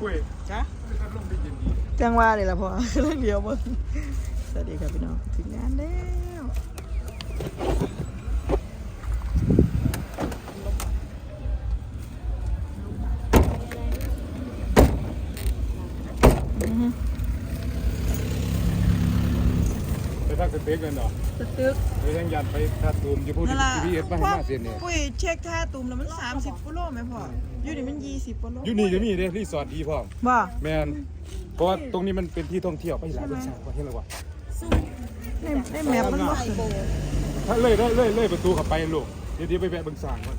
กุ้ยจ้ะถ้าลงไปเย็นดีจังว่าเลยล่ะพอเรื่องเดียวเบิ่งสวัสดีครับพี่น้องถึงงานแล้วอือฮึ ไป ทักสเต็กกันเหรอสตึกไปทางยันไปทัดตูมจะพูดนั่นล่ะทีวีเอสไปให้มาเสียเนี่ยปุ้ยเช็คท่าตุ่มแล้วมัน30กิโลไหมพ่ออยู่นี่มัน20กิโลอยู่นี่จะมีเด้รีสอร์ทดีพ่อบ่แมนเพราะว่าตรงนี้มันเป็นที่ท่องเที่ยวไปหลายเรื่องสร้างประเทศเลยว่ะในในแมปมันบ่ขึ้นถ้าเลยเลยเลยเลยประตูเข้าไปลูกเดี๋ยวเดี๋ยวไปแวะเบิ่งสร้างก่อน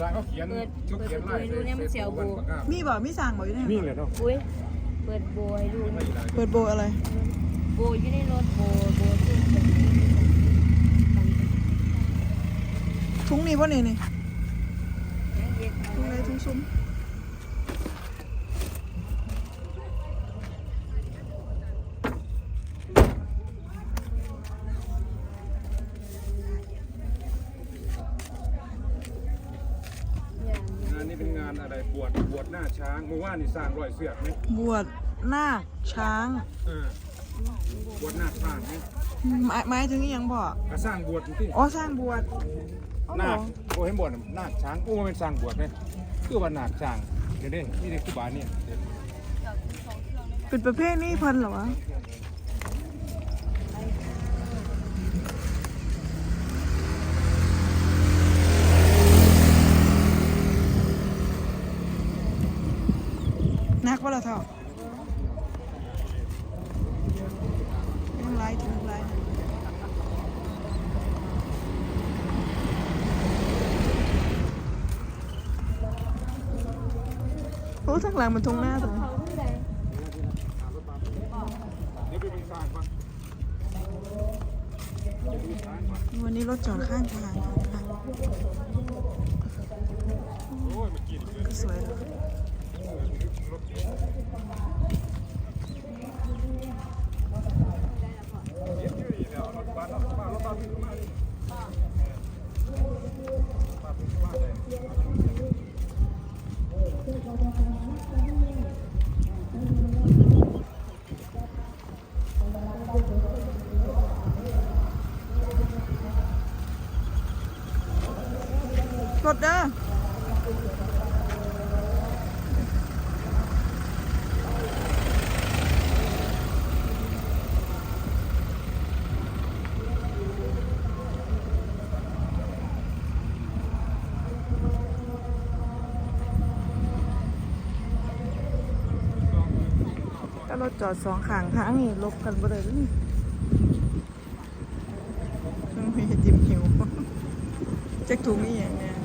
สร้างเขาเขียนเปิดเขาเขียนไล่เปิดประตูเนี่ยมันเสียวโบมีบ่มีสั่งบ่อยู่ในนี่เลยเนาะอุ้ยเปิดโบให้ดูเปิดโบอะไร โบอยู่ในรถโบโบที่ถุงนี้บ่นี่นี่ถุงไหนถุงซุ้มงานนี้เป็นงานอะไรบวชบวชหน้าช้างเมื่อวานนี่สร้างรอยเสือกไหมบวชหน้าช้าง เออ บวชหน้าช้างไหมหมายหมายถึงอีหยังพ่อ ก็สร้างบวชจริงอ๋อสร้างบวชอ๋อๆเหรนาอคโอ้เห็นบวชน่ะนาคช้างโอ้มันเป็นสร้างบวชไหมคือว่านาคช้างเดี๋ยวนี้นี่นี่คือบาเนี่ยเดี๋ยวเป็นประเภทนี้เพิ่นเหรอวะนักว่าละเท่ายังไรถึงไร ทางหลังมันทงหน้าตรงวันนี้รถจอดข้างทางค่ะก็สวยแล้ว รถเด้อก็รถจอดสองข้างทางนี่ลบกันบ่ได้เลยนี่มีจิ้มหิวจักถุงอีหยังเนี่ย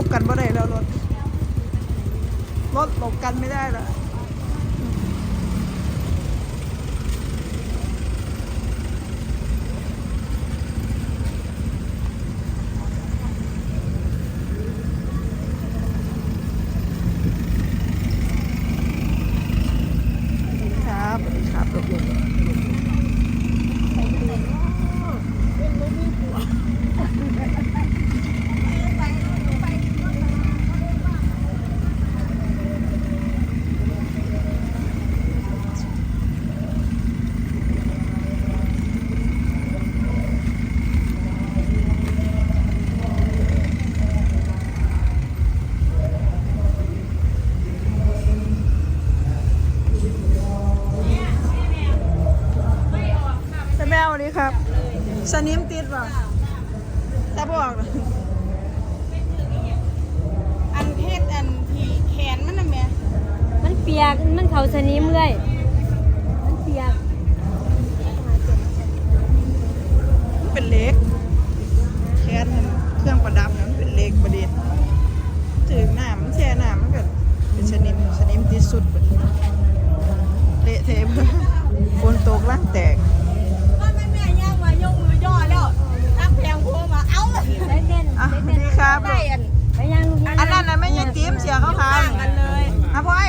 ลบกันไม่ได้แล้วรถ รถหลบกันไม่ได้แล้วครับสวัสดีครับรถลงแต่แม่วันนี้ครับ สนิมติดป่ะตาบอกเหรออันเพศอันที่แขนมันน่ะแม่มันเปียก มันเขาสนิมเลย มันเปียก มันเป็นเหล็กแค่นั้นเครื่องประดับนะมันเป็นเหล็กประเด็นถึงหน้ามันแช่หน้ามันก็เป็นสนิมสนิมที่สุดเบิดเละเทะเบิดฝนตกล่างแตก ว่าแม่แม่ย่างมายกมือย่อแล้วทักแพงโพมาเอ้า ได้เต้น อะได้สวัเต้สนดีครับได้อันไปยังลูกยังอันนั้นน่ะไม่ใช่ตีมเสียขาวๆต่างกันเลยอะพลอย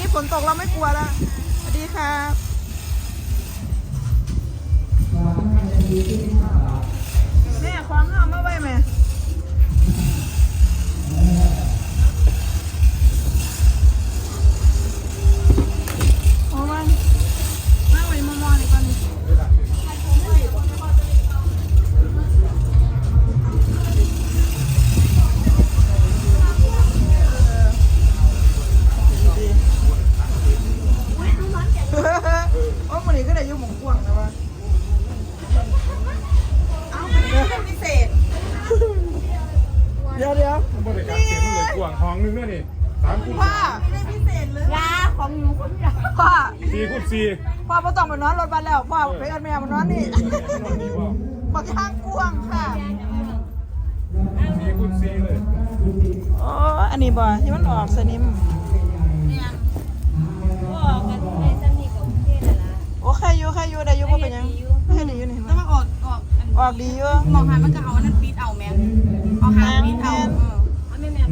วไม่กลัวแล้วสวัสดีครับแม่ของเอามาไว้แม่ พ่อสี่คูณสี่พ่อไม่ต้องไปนอนรถบัสแล้วพ่อไปเอินแม่มานอนนี่นอนนี่บ่บอกที่ห้างกวางค่ะสี่คูณสี่เลยอ๋ออันนี้บ่ที่มันออกสนิมเนี่ยก็กันในสนิทกับเทศน่ะล่ะโอ้ใครอยู่ใครอยู่ได้อยู่บ่เป็นหยังไม่ให้ดีอยู่นี่แล้วมันออกออกอันออกดีอยู่มองหามันก็เอาอันนั้นปีดเอาแม่เอาหางปีดเอาเออเอาแม่แม่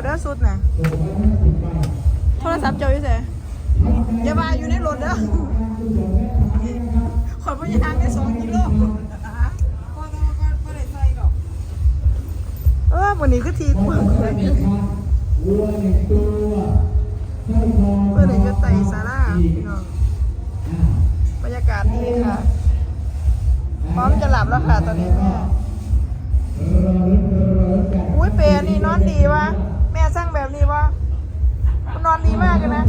เอาเด้อสุดน่ะโทรศัพท์เจ้าอยู่ไสอย่ามาอยู่ในรถเด้อขอยบ่ยางได้สองกิโลก็ก็ก็ก็ได้ใส่ดอกเออวันนี้คือทีปึ้งเลยเพื่อนอยู่ไต่สาราพี่น้องบรรยากาศดีค่ะ พร้อมจะหลับแล้วค่ะตอนนี้แม่อุ้ยเปร์นี่นอนดีวะ อนดีมากเลยนะ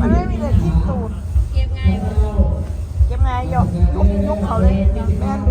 มันไม่มีเหล็กที่ตูด เก็บง่ายบ่เก็บไงหยกยุกยุกเขาเลยแม่ยุกเขา